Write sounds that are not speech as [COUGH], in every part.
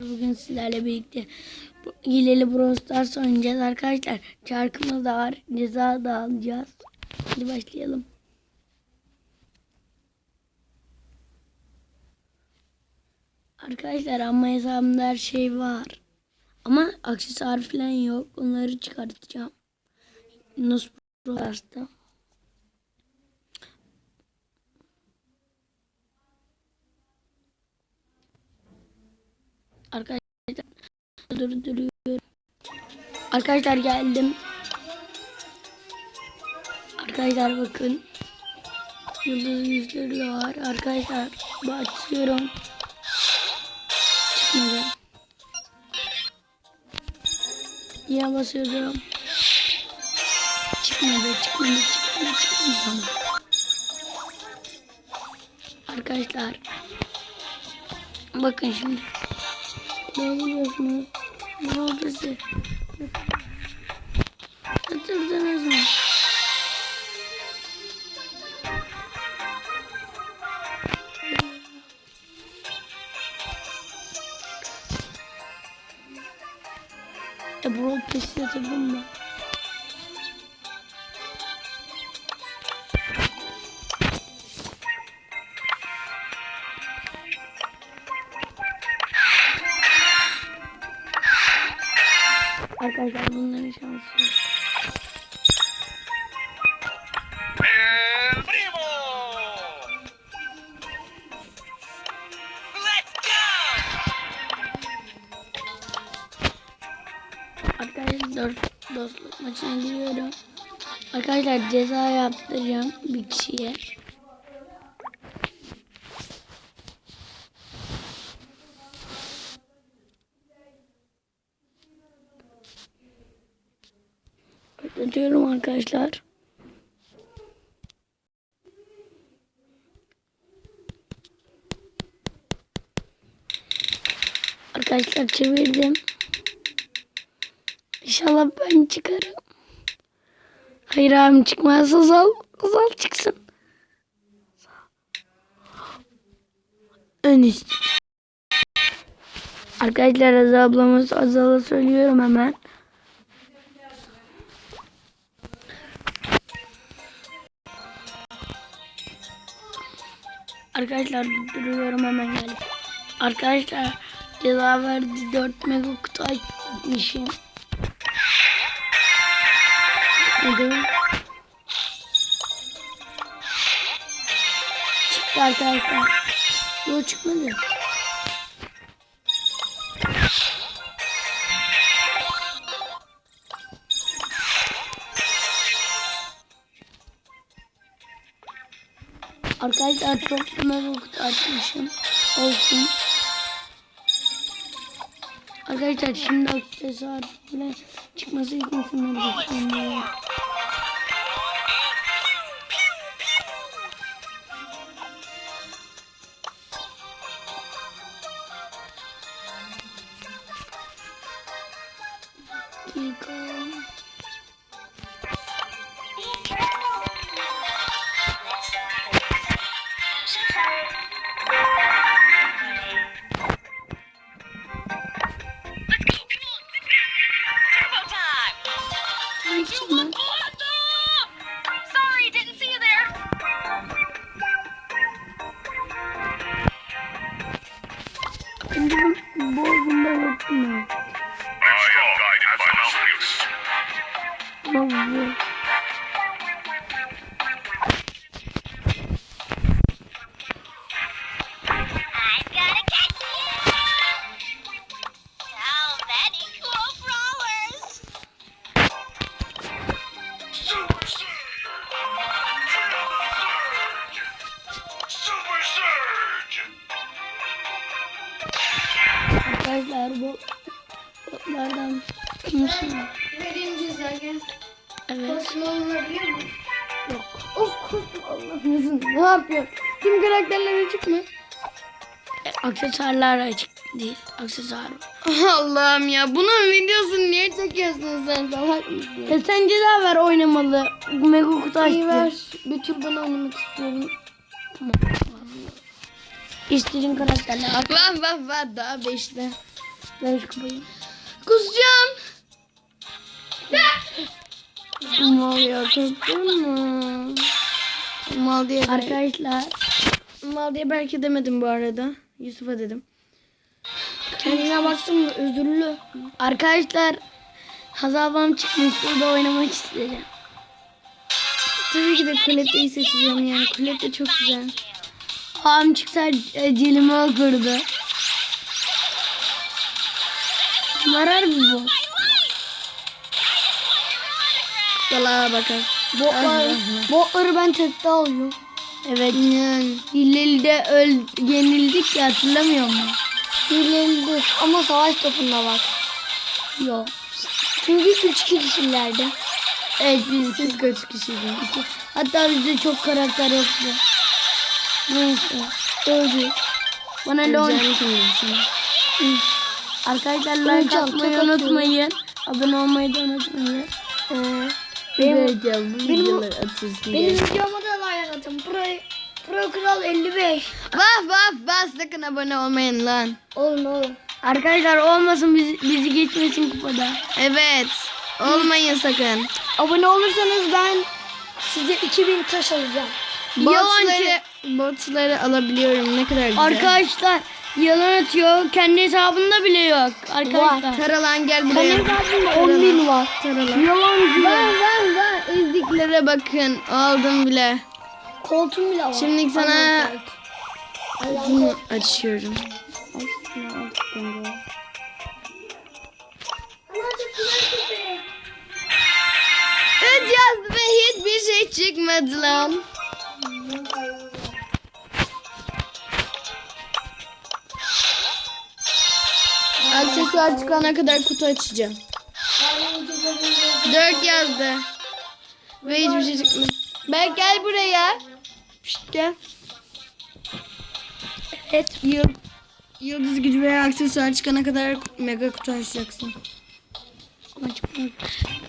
Bugün sizlerle birlikte Hileli Brawl Stars oynayacağız arkadaşlar. Çarkımız da var. Ceza da alacağız. Hadi başlayalım. Arkadaşlar ama hesabımda her şey var. Ama aksesuar falan yok. Onları çıkartacağım. Yunus Brawl Stars'ta. Arkadaşlar durduruyorum. Arkadaşlar geldim. Arkadaşlar bakın. Yıldız yüzleri de var. Arkadaşlar başlıyorum. Çıkmadı. Yine basıyorum. Çıkmadı, çıkmadı, çıkmadı, çıkmadı. Arkadaşlar. Bakın şimdi. Ne oluyorsunuz? Ne oldu size? Hatırladınız mı? E Brawl Pass'i yatırdım mı? Dost, dostluk maçına giriyorum. Arkadaşlar ceza yaptıracağım bir kişiye. Ödüyorum arkadaşlar. Arkadaşlar çevirdim. İnşallah ben çıkarım. Hayır abim çıkmaz. Azal. Azal çıksın. En üst. Arkadaşlar Azal ablamız Azal'a söylüyorum hemen. Arkadaşlar duruyorum hemen gelip. Arkadaşlar ceza verdi 4 mega kutu açmışım. Hadi. Çıktı arkadaşlar. Yok çıkmadı. Arkadaşlar çok mega kutu açmışım. Olsun. Arkadaşlar şimdi aksesuar falan çıkması için şunları. Evet. Mu? Yok. Of korkma Allah'ınızın. Ne yapıyor? Tüm karakterler açık mı? E, aksesuarlar açık değil. Aksesuar var. [LAUGHS] Allah'ım ya. Bunun videosunu niye çekiyorsun sen salak mısın? E sen ceza ver oynamalı. Mega kutu İyi ver. açtı. Bir tur ben oynamak istiyorum. İstediğin karakterler. Ar- Vah vah vah daha beşte. Ver şu kupayı. Kusacağım. Mal ya korktun mu? Mal diye Arkadaşlar Mal diye belki demedim bu arada. Yusuf'a dedim. kendine baktım mı özürlü. Arkadaşlar Hazal ablam çıkmış burada oynamak istedim. Tabii ki de Colette'yi seçeceğim yani. Colette çok güzel. Abim çıksa e, cilimi okurdu. Marar mı bu? Salaha bakar. Botlar, botları ben tekte alıyorum. Evet. Yani. Hileli'de öl yenildik ya hatırlamıyor musun? Hileli'de ama savaş topunda var. Yok. Çünkü üç kişilerdi. Evet biz Siz kaç kişiydiniz? Hatta bizde çok karakter yoktu. Neyse. Öldü. Bana lon. Arkadaşlar like atmayı unutmayın. Abone olmayı da unutmayın. Ee, Benim, benim, benim- videoma da like atın. Pro, Pro Kral 55. Vah vah vah sakın abone olmayın lan. Olun oğlum. Arkadaşlar olmasın bizi, bizi geçmesin kupada. Evet. Olmayın sakın. Abone olursanız ben size 2000 taş alacağım. Botları, botları alabiliyorum. Ne kadar güzel. Arkadaşlar yalan atıyor. Kendi hesabında bile yok. Arkadaşlar. Taralan gel buraya. Benim hesabımda 10 bin var. Taralan. Yalancı. Var var var. Ezdiklere bakın. Aldım bile. Koltuğum bile var. Şimdi sana bunu açıyorum. Üç yazdı ve hiçbir şey çıkmadı lan. Aksesuar çıkana kadar kutu açacağım. Dört yazdı. Ve hiçbir şey çıkmadı. Ben gel buraya. Şşt, gel. Evet. Yıl, yıldız gücü veya aksesuar çıkana kadar mega kutu açacaksın.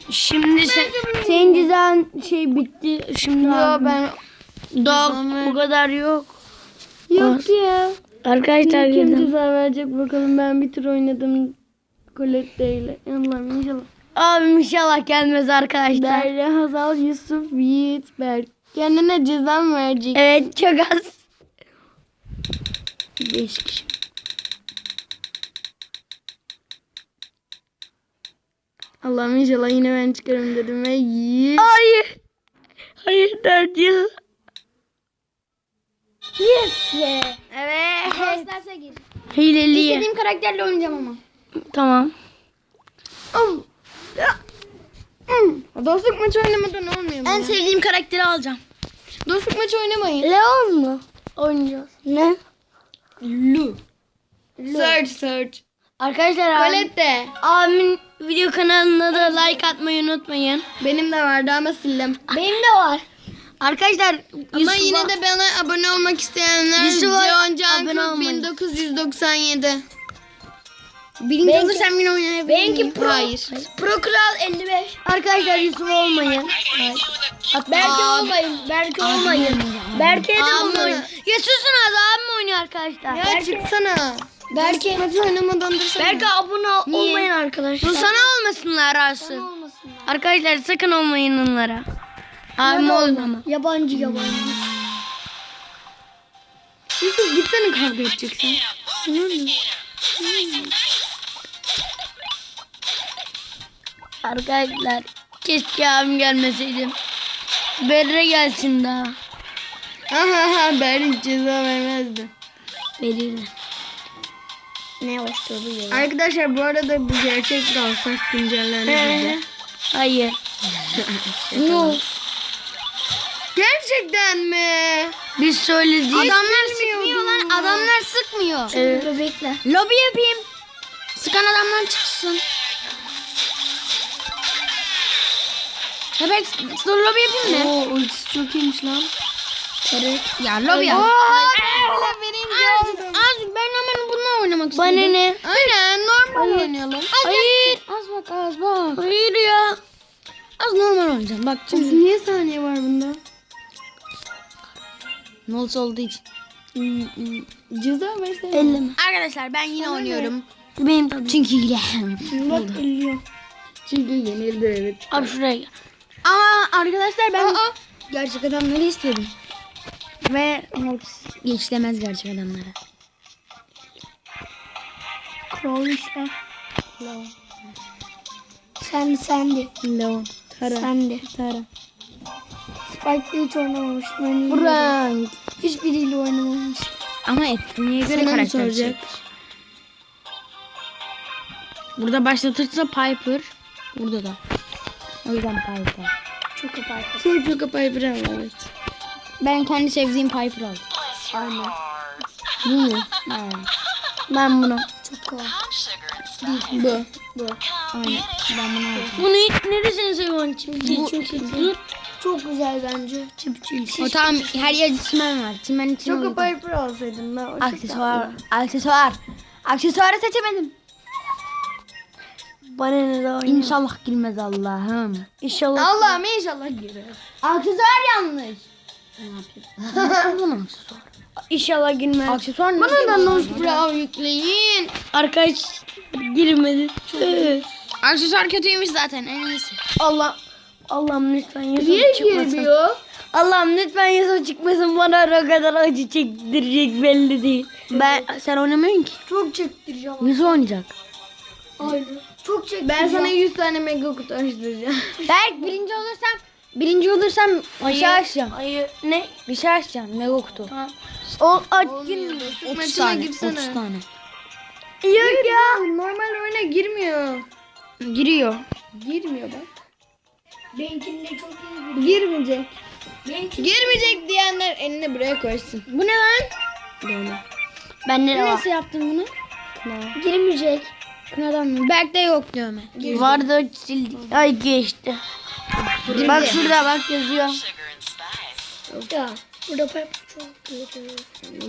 Şimdi sen, senin dizen şey bitti. Şimdi Yo abi. ben Dog bu kadar yok. yok ya. Arkadaşlar Kim ceza verecek bakalım ben bir tur oynadım Colette ile. Allah'ım inşallah. Abim inşallah gelmez arkadaşlar. Derya, Hazal, Yusuf, Yiğit, Berk. Kendine ceza mı verecek? Evet çok az. Beş kişi. Allah'ım inşallah yine ben çıkarım dedim ve Yiğit. Hayır. Hayır yıl. Yes be. Evet. İsterse gir. Hileliye. İstediğim karakterle oynayacağım ama. Tamam. Dostluk maçı oynamadan olmuyor mu? En sevdiğim karakteri alacağım. Dostluk maçı oynamayın. Leon mu? Oynayacağız. Ne? Lu. Search search. Arkadaşlar abim, Colette. abimin video kanalına da like atmayı unutmayın. Benim de vardı ama sildim. Benim de var. Arkadaşlar Ama Yusuf'a- yine de bana abone olmak isteyenler Yusuf'a abone Can olmayın. 1997. Birinci Benimki- olursan yine oynayabilir miyim? pro. Hayır. Pro Kral 55. Arkadaşlar Yusuf olmayın. Belki Abi. olmayın. Belki olmayın. Berke'ye de Abi. Olmayın. Ya susun az abim oynuyor arkadaşlar. Ya çıksana. Belki maçı oynamadan dursana. Belki abone Niye? olmayın arkadaşlar. Bu sana olmasınlar Aslı. olmasınlar. Arkadaşlar sakın olmayın onlara. Abim olun ama. Yabancı yabancı. Yusuf gitsene kavga edeceksin. Arkadaşlar keşke abim gelmeseydim. Berre gelsin daha. Aha ha ben hiç ceza vermezdim. Verirdi. Ne hoş duruyor. Arkadaşlar bu arada bu gerçek Galatasaray [LAUGHS] güncellendi. Hayır. [LAUGHS] Nur. Gerçekten mi? Biz söyledik. Adamlar sıkmıyor lan. Adamlar sıkmıyor. Evet. Bebekle. Lobi yapayım. Sıkan adamlar çıksın. Ben dur lobi yapayım mı? Oo ultisi çok iyiymiş lan. Evet. Ya lobi yap. Birinci oldum. Az ben hemen bununla oynamak istiyorum. Bana ne? Aynen normal oynayalım. Hayır. Az bak az bak. Hayır ya. Az normal oynayacağım. Bak şimdi. Niye saniye var bunda? Nols olduğu için. Ceza versene. Elleme. Arkadaşlar ben yine oynuyorum. Benim tabii. Çünkü hile. Bak. Çünkü yenildi evet. Abi şuraya gel. Ama arkadaşlar ben Aa! gerçek adamları istedim. Ve Hulk geçlemez gerçek adamlara. Crow işte. Sen sendi. Leon. Tara. Sendi. Tara. Spike'le hiç oynamamıştım. Ben Frank. Hiçbiriyle oynamamıştım. Ama etkinliğe göre Sana karakter soracak? çek. Burada başlatırsa Piper. Burada da. O yüzden Piper. Çok apar. Şey Piper Piper evet. Ben kendi sevdiğim Piper aldım. Heart. Bu mu? Ha. Ben bunu. Spice. Bu. Come Aynen. Ben bunu aldım. Bunu hiç neresini seviyorsun çiftçi? Bu çok iyi. Çok güzel bence. Çipçil. O tamam her yerde çimen var. Çimen için Çok uygun. Piper alsaydım ben. Aksesuar. Aksesuar. Aksesuarı seçemedim. Bana ne de oynuyor. İnşallah girmez Allah'ım. İnşallah. Allah'ım inşallah girer. Aksesuar yanlış. Ne yapayım? Nasıl [LAUGHS] bunu aksesuar? İnşallah girmez. Aksesuar ne? Bana da Brow yükleyin. Arkadaş girmedi. Aksesuar kötüymüş zaten en iyisi. Allah Allah'ım lütfen Niye çıkmasın. girmiyor? Allah'ım lütfen Yusuf çıkmasın bana o kadar acı çektirecek belli değil. Ben sen oynamıyorsun ki. Çok çektireceğim. Yüzü oynayacak. Aynen. Çok çektireceğim. Ben sana 100 tane mega kutu açtıracağım. [LAUGHS] Berk birinci olursam birinci olursam bir şey açacağım. Hayır. Ne? Bir şey açacağım. Mega kutu. O aç girmiyor. 30 Maçına tane. girsene. 30 tane. Yok ya. Normal oyuna girmiyor. Giriyor. Girmiyor bak. Benimkinde çok iyi. Girmeyecek. Benimki Girmeyecek diyenler elini buraya koysun. Bu ne lan? De var. Nasıl yaptın bunu? Girmeyecek. Mı? Berk'te yok dövme. Vardı sildik. Ay geçti. Bak şurada bak yazıyor. Ya burada Piper çok.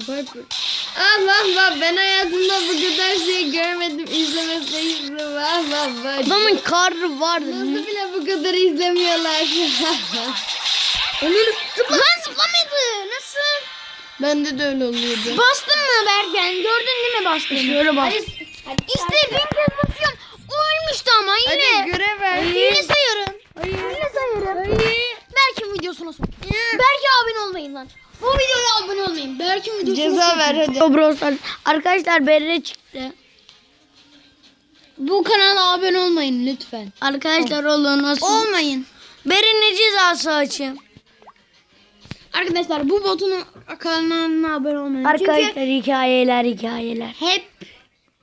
Bak. Allah Allah ben hayatımda bu kadar şey görmedim. İzlemeseydim. Allah Allah. Adamın karnı vardı. Nasıl bile bu kadar izlemiyorlar? [LAUGHS] Onun Lan zıplamadı. Nasıl? Bende de öyle oluyordu. Bastın mı Berken? Gördün değil mi bastığını? Şöyle bak. İşte bin kez basıyorum. O ölmüştü ama yine. Hadi görev ver. Yine sayarım. Yine sayarım. Berk'in videosuna son. Berk'e abone olmayın lan. Bu videoya abone olmayın. Berk'in videosuna Ceza ver hadi. Dobroslar. Arkadaşlar Berre çıktı. Bu kanala abone olmayın lütfen. Arkadaşlar olun nasıl? Olmayın. Berre'nin cezası açın. Arkadaşlar bu botun kanalına abone olmayın. Arkadaşlar hikayeler hikayeler. Çünkü hep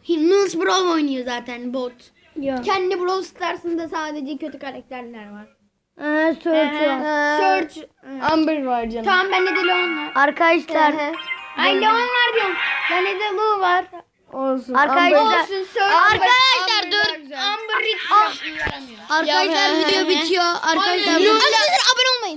Nils Brawl oynuyor zaten bot. Yok. Kendi Brawl Stars'ında sadece kötü karakterler var. Ee, search var. Search. Amber var canım. Tamam bende de Leon var. Arkadaşlar. Ay Leon var diyorum. Bende de Lu var. Olsun. Arkadaşlar. Olsun Search. Arkadaşlar dur. Amber hiç yaramıyor. Arkadaşlar video bitiyor. Arkadaşlar. Arkadaşlar